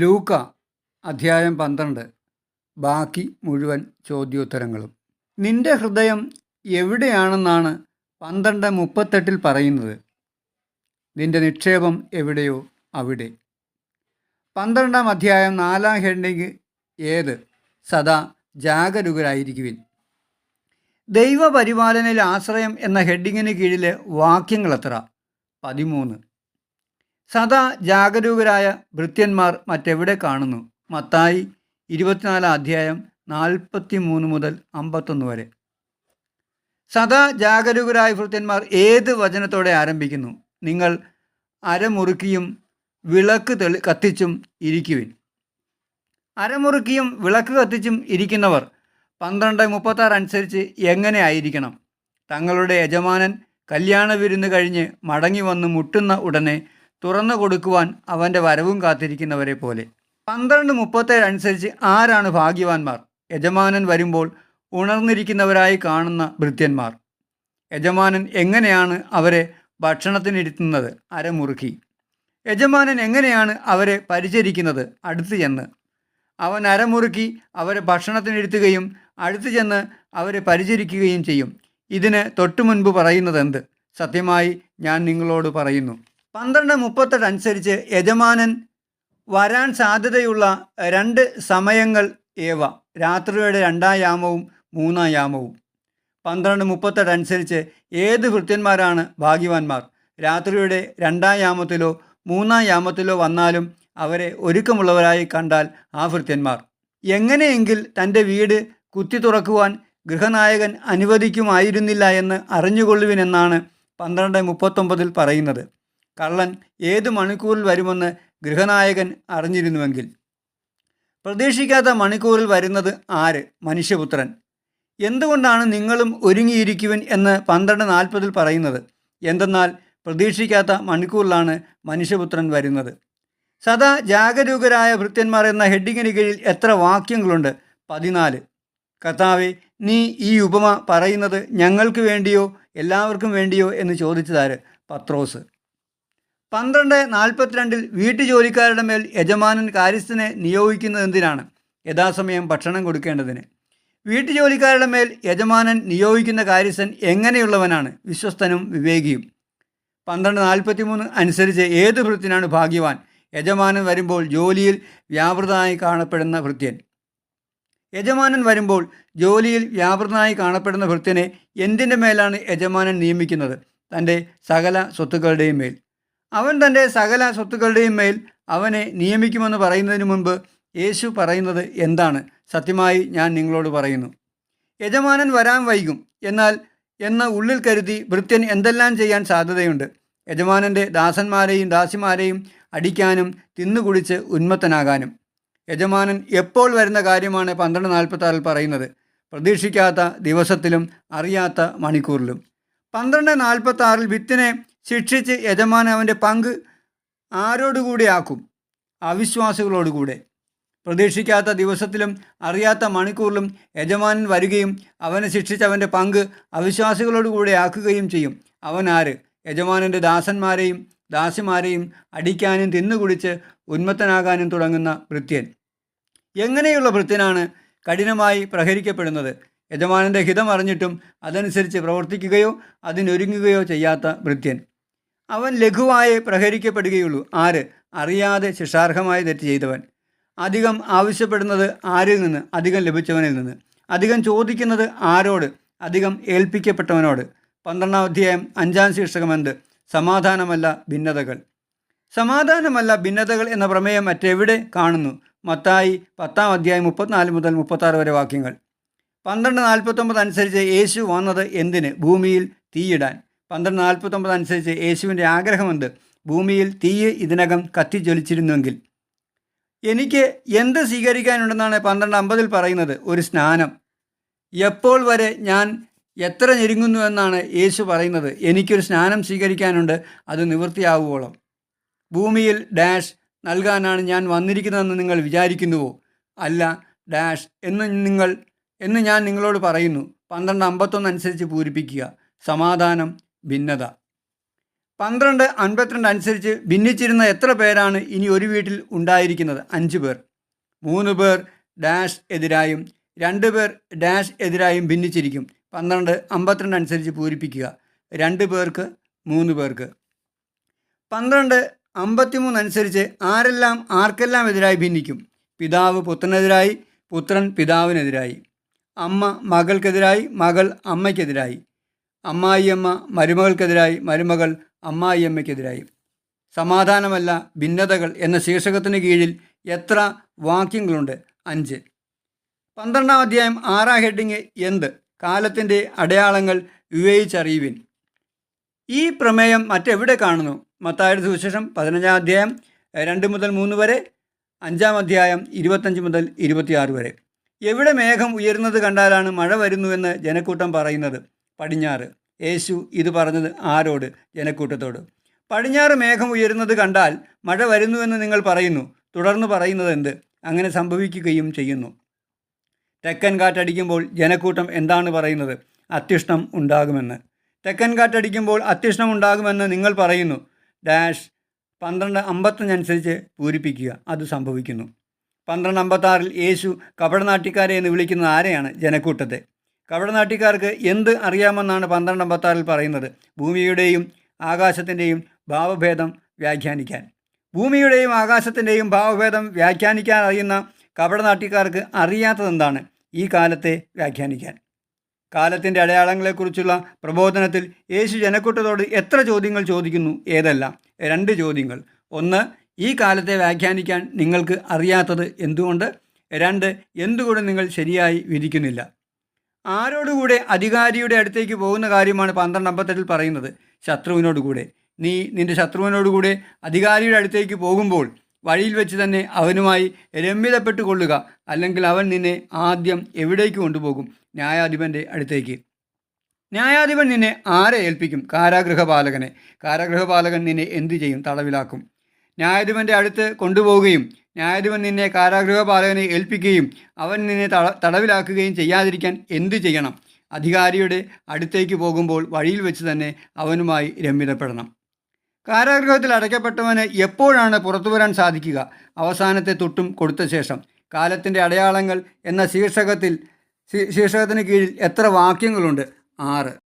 ലൂക്ക അധ്യായം പന്ത്രണ്ട്. ബാക്കി മുഴുവൻ ചോദ്യോത്തരങ്ങളും. നിന്റെ ഹൃദയം എവിടെയാണെന്നാണ് പന്ത്രണ്ട് മുപ്പത്തെട്ടിൽ പറയുന്നത്. നിന്റെ നിക്ഷേപം എവിടെയോ അവിടെ. പന്ത്രണ്ടാം അധ്യായം നാലാം ഹെഡിങ് ഏത്? സദാ ജാഗരൂകരായിരിക്കുവിൻ. ദൈവപരിപാലനയിൽ ആശ്രയം എന്ന ഹെഡിങ്ങിന് കീഴിലെ വാക്യങ്ങൾ എത്ര പതിമൂന്ന്. സദാ ജാഗരൂകരായ ഭൃത്യന്മാർ മറ്റെവിടെ കാണുന്നു? മത്തായി ഇരുപത്തിനാലാം അധ്യായം നാൽപ്പത്തി മൂന്ന് മുതൽ അമ്പത്തൊന്ന് വരെ. സദാ ജാഗരൂകരായ ഭൃത്യന്മാർ ഏത് വചനത്തോടെ ആരംഭിക്കുന്നു? നിങ്ങൾ അരമുറുക്കിയും വിളക്ക് തെളി കത്തിച്ചും ഇരിക്കുവിൻ. അരമുറുക്കിയും വിളക്ക് കത്തിച്ചും ഇരിക്കുന്നവർ പന്ത്രണ്ട് മുപ്പത്താറ് അനുസരിച്ച് എങ്ങനെ ആയിരിക്കണം? തങ്ങളുടെ യജമാനൻ കല്യാണ വിരുന്ന് കഴിഞ്ഞ് മടങ്ങി വന്ന് മുട്ടുന്ന ഉടനെ തുറന്നു കൊടുക്കുവാൻ അവന്റെ വരവും കാത്തിരിക്കുന്നവരെ പോലെ. പന്ത്രണ്ട് മുപ്പത്തേഴ് അനുസരിച്ച് ആരാണ് ഭാഗ്യവാന്മാർ? യജമാനൻ വരുമ്പോൾ ഉണർന്നിരിക്കുന്നവരായി കാണുന്ന ഭൃത്യന്മാർ. യജമാനൻ എങ്ങനെയാണ് അവരെ ഭക്ഷണത്തിനിരുത്തുന്നത്? അരമുറുക്കി. യജമാനൻ എങ്ങനെയാണ് അവരെ പരിചരിക്കുന്നത്? അടുത്തു ചെന്ന്. അവൻ അരമുറുക്കി അവരെ ഭക്ഷണത്തിനിരുത്തുകയും അടുത്തു ചെന്ന് അവരെ പരിചരിക്കുകയും ചെയ്യും. ഇതിന് തൊട്ടു മുൻപ് പറയുന്നത് എന്ത് സത്യമായി ഞാൻ നിങ്ങളോട് പറയുന്നു. പന്ത്രണ്ട് മുപ്പത്തെട്ട് അനുസരിച്ച് യജമാനൻ വരാൻ സാധ്യതയുള്ള രണ്ട് സമയങ്ങൾ ഏവ. രാത്രിയുടെ രണ്ടാം യാമവും മൂന്നാം യാമവും. പന്ത്രണ്ട് മുപ്പത്തെട്ട് അനുസരിച്ച് ഏത് ഭൃത്യന്മാരാണ് ഭാഗ്യവാന്മാർ? രാത്രിയുടെ രണ്ടാം യാമത്തിലോ മൂന്നാം യാമത്തിലോ വന്നാലും അവരെ ഒരുക്കമുള്ളവരായി കണ്ടാൽ ആ ഭൃത്യന്മാർ എങ്ങനെയെങ്കിൽ തന്റെ വീട് കുത്തി തുറക്കുവാൻ ഗൃഹനായകൻ അനുവദിക്കുമായിരുന്നില്ല എന്ന് അറിഞ്ഞുകൊള്ളുവിനെന്നാണ് പന്ത്രണ്ട് മുപ്പത്തൊമ്പതിൽ പറയുന്നത്. കള്ളൻ ഏതു മണിക്കൂറിൽ വരുമെന്ന് ഗൃഹനായകൻ അറിഞ്ഞിരുന്നുവെങ്കിൽ. പ്രതീക്ഷിക്കാത്ത മണിക്കൂറിൽ വരുന്നത് ആര്? മനുഷ്യപുത്രൻ. എന്തുകൊണ്ടാണ് നിങ്ങളും ഒരുങ്ങിയിരിക്കുവൻ എന്ന് പന്ത്രണ്ട് നാൽപ്പതിൽ പറയുന്നത്? എന്തെന്നാൽ പ്രതീക്ഷിക്കാത്ത മണിക്കൂറിലാണ് മനുഷ്യപുത്രൻ വരുന്നത്. സദാ ജാഗരൂകരായ ഭൃത്യന്മാർ എന്ന ഹെഡിങ്ങിന് കീഴിൽ എത്ര വാക്യങ്ങളുണ്ട്? പതിനാല്. കർത്താവെ നീ ഈ ഉപമ പറയുന്നത് ഞങ്ങൾക്ക് വേണ്ടിയോ എല്ലാവർക്കും വേണ്ടിയോ എന്ന് ചോദിച്ചതാര്? പത്രോസ്. പന്ത്രണ്ട് നാൽപ്പത്തിരണ്ടിൽ വീട്ടുജോലിക്കാരുടെ മേൽ യജമാനൻ കാര്യസ്ഥനെ നിയോഗിക്കുന്നത് എന്തിനാണ്? യഥാസമയം ഭക്ഷണം കൊടുക്കേണ്ടതിന്. വീട്ടുജോലിക്കാരുടെ മേൽ യജമാനൻ നിയോഗിക്കുന്ന കാര്യസ്ഥൻ എങ്ങനെയുള്ളവനാണ്? വിശ്വസ്തനും വിവേകിയും. പന്ത്രണ്ട് നാൽപ്പത്തി മൂന്ന് അനുസരിച്ച് ഏത് ഭൃത്യനാണ് ഭാഗ്യവാൻ? യജമാനൻ വരുമ്പോൾ ജോലിയിൽ വ്യാപൃതനായി കാണപ്പെടുന്ന ഭൃത്യൻ യജമാനൻ വരുമ്പോൾ ജോലിയിൽ വ്യാപൃതനായി കാണപ്പെടുന്ന ഭൃത്യനെ എന്തിന്റെ മേലാണ് യജമാനൻ നിയമിക്കുന്നത്? തന്റെ സകല സ്വത്തുക്കളുടെയും മേൽ. അവൻ തന്റെ സകല സ്വത്തുക്കളുടെയും മേൽ അവനെ നിയമിക്കുമെന്ന് പറയുന്നതിന് മുൻപ് യേശു പറയുന്നത് എന്താണ്? സത്യമായി ഞാൻ നിങ്ങളോട് പറയുന്നു. യജമാനൻ വരാൻ വൈകും. എന്നാൽ എന്ന ഉള്ളിൽ കരുതി വൃത്യൻ എന്തെല്ലാം ചെയ്യാൻ സാധ്യതയുണ്ട്? യജമാനന്റെ ദാസന്മാരെയും ദാസിമാരെയും അടിക്കാനും തിന്നുകുടിച്ച് ഉന്മത്തനാകാനും. യജമാനൻ എപ്പോൾ വരുന്ന കാര്യമാണ് പന്ത്രണ്ട് നാൽപ്പത്താറിൽ പറയുന്നത്. പ്രതീക്ഷിക്കാത്ത ദിവസത്തിലും അറിയാത്ത മണിക്കൂറിലും. പന്ത്രണ്ട് നാൽപ്പത്താറിൽ വിത്തിനെ ശിക്ഷിച്ച് യജമാനൻ അവന്റെ പങ്ക് ആരോടുകൂടി ആക്കും അവിശ്വാസികളോടുകൂടെ. പ്രതീക്ഷിക്കാത്ത ദിവസത്തിലും അറിയാത്ത മണിക്കൂറിലും യജമാനൻ വരികയും അവനെ ശിക്ഷിച്ച് അവന്റെ പങ്ക് അവിശ്വാസികളോടുകൂടെ ആക്കുകയും ചെയ്യും. അവൻ ആര്? യജമാനന്റെ ദാസന്മാരെയും ദാസിമാരെയും അടിക്കാനും തിന്നുകുടിച്ച് ഉന്മത്തനാകാനും തുടങ്ങുന്ന ഭൃത്യൻ. എങ്ങനെയുള്ള ഭൃത്യനാണ് കഠിനമായി പ്രഹരിക്കപ്പെടുന്നത്? യജമാനന്റെ ഹിതം അറിഞ്ഞിട്ടും അതനുസരിച്ച് പ്രവർത്തിക്കുകയോ അതിനൊരുങ്ങുകയോ ചെയ്യാത്ത ഭൃത്യൻ. അവൻ ലഘുവായേ പ്രഹരിക്കപ്പെടുകയുള്ളൂ. ആര്? അറിയാതെ ശിക്ഷാർഹമായി തെറ്റ് ചെയ്തവൻ. അധികം ആവശ്യപ്പെടുന്നത് ആരിൽ നിന്ന്? അധികം ലഭിച്ചവനിൽ നിന്ന്. അധികം ചോദിക്കുന്നത് ആരോട്? അധികം ഏൽപ്പിക്കപ്പെട്ടവനോട്. പന്ത്രണ്ടാം അധ്യായം അഞ്ചാം ശീർഷകമെന്ത് സമാധാനമല്ല ഭിന്നതകൾ. സമാധാനമല്ല ഭിന്നതകൾ എന്ന പ്രമേയം മറ്റെവിടെ കാണുന്നു? മത്തായി പത്താം അധ്യായം മുപ്പത്തിനാല് മുതൽ മുപ്പത്താറ് വരെ വാക്യങ്ങൾ. പന്ത്രണ്ട് നാൽപ്പത്തൊമ്പത് അനുസരിച്ച് യേശു വന്നത് എന്തിന്? ഭൂമിയിൽ തീയിടാൻ. പന്ത്രണ്ട് നാൽപ്പത്തൊമ്പത് അനുസരിച്ച് യേശുവിന്റെ ആഗ്രഹമെന്ത് ഭൂമിയിൽ തീയ് ഇതിനകം കത്തിജ്വലിച്ചിരുന്നുവെങ്കിൽ എനിക്ക് എന്ത് സ്വീകരിക്കാനുണ്ടെന്നാണ് പന്ത്രണ്ട് അമ്പതിൽ പറയുന്നത്? ഒരു സ്നാനം. എപ്പോൾ വരെ ഞാൻ എത്ര ഞെരുങ്ങുന്നു എന്നാണ് യേശു പറയുന്നത്. എനിക്കൊരു സ്നാനം സ്വീകരിക്കാനുണ്ട്. അത് നിവൃത്തിയാവുവോളം. ഭൂമിയിൽ ഡാഷ് നൽകാനാണ് ഞാൻ വന്നിരിക്കുന്നതെന്ന് നിങ്ങൾ വിചാരിക്കുന്നുവോ? അല്ല ഡാഷ് എന്ന് നിങ്ങൾ എന്ന് ഞാൻ നിങ്ങളോട് പറയുന്നു. പന്ത്രണ്ട് അമ്പത്തൊന്ന് അനുസരിച്ച് പൂരിപ്പിക്കുക. സമാധാനം ഭിന്നത. പന്ത്രണ്ട് അൻപത്തിരണ്ട് അനുസരിച്ച് ഭിന്നിച്ചിരുന്ന എത്ര പേരാണ് ഇനി ഒരു വീട്ടിൽ ഉണ്ടായിരിക്കുന്നത്? അഞ്ച് പേർ. മൂന്ന് പേർ ഡാഷ് എതിരായും രണ്ട് പേർ ഡാഷ് എതിരായും ഭിന്നിച്ചിരിക്കും. പന്ത്രണ്ട് അമ്പത്തിരണ്ട് അനുസരിച്ച് പൂരിപ്പിക്കുക. രണ്ട് പേർക്ക് മൂന്ന് പേർക്ക്. പന്ത്രണ്ട് അമ്പത്തിമൂന്ന് അനുസരിച്ച് ആരെല്ലാം ആർക്കെല്ലാം എതിരായി ഭിന്നിക്കും? പിതാവ് പുത്രനെതിരായി പുത്രൻ പിതാവിനെതിരായി. അമ്മ മകൾക്കെതിരായി മകൾ അമ്മയ്ക്കെതിരായി. അമ്മായിയമ്മ മരുമകൾക്കെതിരായി മരുമകൾ അമ്മായിയമ്മയ്ക്കെതിരായി. സമാധാനമല്ല ഭിന്നതകൾ എന്ന ശീർഷകത്തിന് കീഴിൽ എത്ര വാക്യങ്ങളുണ്ട്? അഞ്ച്. പന്ത്രണ്ടാം അധ്യായം ആറാം ഹെഡിങ് എന്ത്? കാലത്തിന്റെ അടയാളങ്ങൾ വിവേചിച്ചറിയുവിൻ. ഈ പ്രമേയം മറ്റെവിടെ കാണുന്നു? മത്തായുടെ സുവിശേഷം പതിനഞ്ചാം അധ്യായം രണ്ട് മുതൽ മൂന്ന് വരെ അഞ്ചാം അധ്യായം ഇരുപത്തഞ്ച് മുതൽ ഇരുപത്തിയാറ് വരെ. എവിടെ മേഘം ഉയരുന്നത് കണ്ടാലാണ് മഴ വരുന്നുവെന്ന് ജനക്കൂട്ടം പറയുന്നത്? പടിഞ്ഞാറ്. യേശു ഇത് പറഞ്ഞത് ആരോട്? ജനക്കൂട്ടത്തോട്. പടിഞ്ഞാറ് മേഘം ഉയരുന്നത് കണ്ടാൽ മഴ വരുന്നുവെന്ന് നിങ്ങൾ പറയുന്നു. തുടർന്ന് പറയുന്നത് എന്ത്? അങ്ങനെ സംഭവിക്കുകയും ചെയ്യുന്നു. തെക്കൻ കാറ്റടിക്കുമ്പോൾ ജനക്കൂട്ടം എന്താണ് പറയുന്നത്? അത്യുഷ്ണം ഉണ്ടാകുമെന്ന്. തെക്കൻ കാറ്റടിക്കുമ്പോൾ അത്യുഷ്ണം ഉണ്ടാകുമെന്ന് നിങ്ങൾ പറയുന്നു. ഡാഷ് പന്ത്രണ്ട് അമ്പത്തഞ്ചനുസരിച്ച് പൂരിപ്പിക്കുക. അത് സംഭവിക്കുന്നു. പന്ത്രണ്ട് അമ്പത്താറിൽ യേശു കപടനാട്ടിക്കാരെ എന്ന് വിളിക്കുന്നത് ആരെയാണ്? ജനക്കൂട്ടത്തെ. കപടനാട്ടിക്കാർക്ക് എന്ത് അറിയാമെന്നാണ് പന്ത്രണ്ട് അമ്പത്താറിൽ പറയുന്നത്. ഭൂമിയുടെയും ആകാശത്തിന്റെയും ഭാവഭേദം വ്യാഖ്യാനിക്കാൻ. ഭൂമിയുടെയും ആകാശത്തിന്റെയും ഭാവഭേദം വ്യാഖ്യാനിക്കാൻ അറിയുന്ന കപടനാട്ടിക്കാർക്ക് അറിയാത്തതെന്താണ്? ഈ കാലത്തെ വ്യാഖ്യാനിക്കാൻ. കാലത്തിന്റെ അടയാളങ്ങളെക്കുറിച്ചുള്ള പ്രബോധനത്തിൽ യേശു ജനക്കൂട്ടത്തോട് എത്ര ചോദ്യങ്ങൾ ചോദിക്കുന്നു? ഏതെല്ലാം? രണ്ട് ചോദ്യങ്ങൾ. ഒന്ന് ഈ കാലത്തെ വ്യാഖ്യാനിക്കാൻ നിങ്ങൾക്ക് അറിയാത്തത് എന്തുകൊണ്ട്? രണ്ട് എന്തുകൊണ്ട് നിങ്ങൾ ശരിയായി വിധിക്കുന്നില്ല? ആരോടുകൂടെ അധികാരിയുടെ അടുത്തേക്ക് പോകുന്ന കാര്യമാണ് പന്ത്രണ്ട് അമ്പത്തെട്ടിൽ പറയുന്നത്. ശത്രുവിനോടുകൂടെ. നീ നിന്റെ ശത്രുവിനോടുകൂടെ അധികാരിയുടെ അടുത്തേക്ക് പോകുമ്പോൾ വഴിയിൽ വെച്ച് തന്നെ അവനുമായി രമ്യതപ്പെട്ടു കൊള്ളുക അല്ലെങ്കിൽ അവൻ നിന്നെ ആദ്യം എവിടേക്ക് കൊണ്ടുപോകും? ന്യായാധിപന്റെ അടുത്തേക്ക്. ന്യായാധിപൻ നിന്നെ ആരെ ഏൽപ്പിക്കും? കാരാഗൃഹപാലകനെ. കാരാഗൃഹപാലകൻ നിന്നെ എന്തു ചെയ്യും? തടവിലാക്കും. ന്യായാധിപന്റെ അടുത്ത് കൊണ്ടുപോവുകയും ന്യായാധിപൻ നിന്നെ കാരാഗൃഹപാലകനെ ഏൽപ്പിക്കുകയും അവൻ നിന്നെ തട തടവിലാക്കുകയും ചെയ്യാതിരിക്കാൻ എന്തു ചെയ്യണം? അധികാരിയുടെ അടുത്തേക്ക് പോകുമ്പോൾ വഴിയിൽ വെച്ച് തന്നെ അവനുമായി രമ്യതപ്പെടണം. കാരാഗൃഹത്തിൽ അടയ്ക്കപ്പെട്ടവന് എപ്പോഴാണ് പുറത്തു വരാൻ സാധിക്കുക? അവസാനത്തെ തൊട്ടും കൊടുത്ത ശേഷം. കാലത്തിന്റെ അടയാളങ്ങൾ എന്ന ശീർഷകത്തിൽ ശീർഷകത്തിന് കീഴിൽ എത്ര വാക്യങ്ങളുണ്ട്? ആറ്.